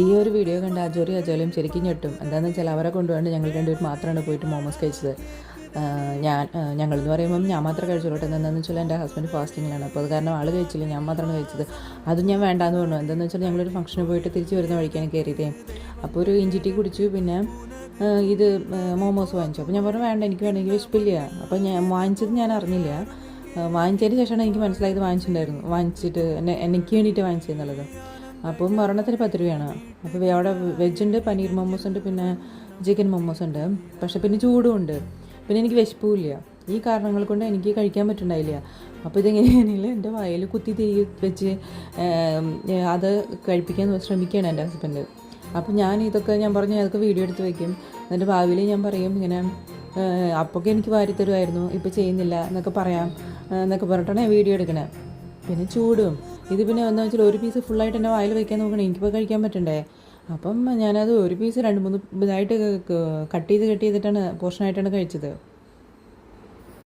ഈ ഒരു വീഡിയോ കണ്ട് അജോറി അജോലയും ശരിക്കും ഞെട്ടും. എന്താണെന്ന് വെച്ചാൽ അവരെ കൊണ്ടുപോകാണ്ട് ഞങ്ങൾ രണ്ടുപേരും മാത്രമാണ് പോയിട്ട് മോമോസ് കഴിച്ചത്. ഞാൻ ഞങ്ങളെന്ന് പറയുമ്പം ഞാൻ മാത്രമേ കഴിച്ചുള്ളൂ എന്താണെന്ന് വെച്ചാൽ എന്റെ ഹസ്ബൻഡ് ഫാസ്റ്റിങ്ങിലാണ് അപ്പോൾ അത് കാരണം ആൾ കഴിച്ചില്ല ഞാൻ മാത്രമാണ് കഴിച്ചത്. അതും ഞാൻ വേണ്ടാന്ന് പറഞ്ഞു. എന്താണെന്ന് വെച്ചാൽ ഞങ്ങളൊരു ഫംഗ്ഷന് പോയിട്ട് തിരിച്ച് വരുന്ന വഴിക്കാണ് കയറിയതേ അപ്പോൾ ഒരു ഇഞ്ചി ടീ കുടിച്ചു. പിന്നെ ഇത് മോമോസ് വാങ്ങിച്ചു. അപ്പോൾ ഞാൻ പറഞ്ഞു വേണ്ട എനിക്ക് വേണ്ട എനിക്ക് വിശപ്പില്ല. അപ്പോൾ ഞാൻ വാങ്ങിച്ചത് ഞാൻ അറിഞ്ഞില്ല. വാങ്ങിച്ചതിന് ശേഷമാണ് എനിക്ക് മനസ്സിലായത് വാങ്ങിച്ചിട്ടുണ്ടായിരുന്നു. വാങ്ങിച്ചിട്ട് എന്നെ എനിക്ക് വേണ്ടിയിട്ട് വാങ്ങിച്ചതെന്നുള്ളത് അപ്പം ഒരെണ്ണത്തിന് പത്ത് രൂപയാണ്. അപ്പോൾ അവിടെ വെജുണ്ട് പനീർ മൊമോസ് ഉണ്ട് പിന്നെ ചിക്കൻ മൊമോസ് ഉണ്ട്. പക്ഷെ പിന്നെ ചൂടും ഉണ്ട്. പിന്നെ എനിക്ക് വിശപ്പുമില്ല ഈ കാരണങ്ങൾ കൊണ്ട് എനിക്ക് കഴിക്കാൻ പറ്റുന്നുണ്ടായില്ല അപ്പോൾ ഇതെങ്ങനെയാണെങ്കിൽ എന്റെ വായിൽ കുത്തി തീ വെച്ച് അത് കഴിപ്പിക്കാൻ ശ്രമിക്കുകയാണ് എന്റെ ഹസ്ബൻഡ് അപ്പോൾ ഞാൻ ഇതൊക്കെ ഞാൻ പറഞ്ഞു അതൊക്കെ വീഡിയോ എടുത്ത് വയ്ക്കും എന്നിട്ട് ഭാവിയിൽ ഞാൻ പറയും ഇങ്ങനെ അപ്പൊക്കെ എനിക്ക് വാരി തരുമായിരുന്നു. ഇപ്പോൾ ചെയ്യുന്നില്ല എന്നൊക്കെ പറയാം എന്നൊക്കെ പറഞ്ഞിട്ടാണ് ഞാൻ വീഡിയോ എടുക്കണേ. പിന്നെ ചൂടും. ഇത് പിന്നെ എന്താ വെച്ചാൽ ഒരു പീസ് ഫുള്ളായിട്ട് എന്റെ വായിൽ വയ്ക്കാൻ നോക്കണേ. എനിക്കിപ്പോൾ കഴിക്കാൻ പറ്റണ്ടേ? അപ്പം ഞാനത് ഒരു പീസ് രണ്ട് മൂന്ന് ഇതായിട്ട് കട്ട് ചെയ്ത് കട്ട് ചെയ്തിട്ടാണ് പോർഷനായിട്ടാണ് കഴിച്ചത്.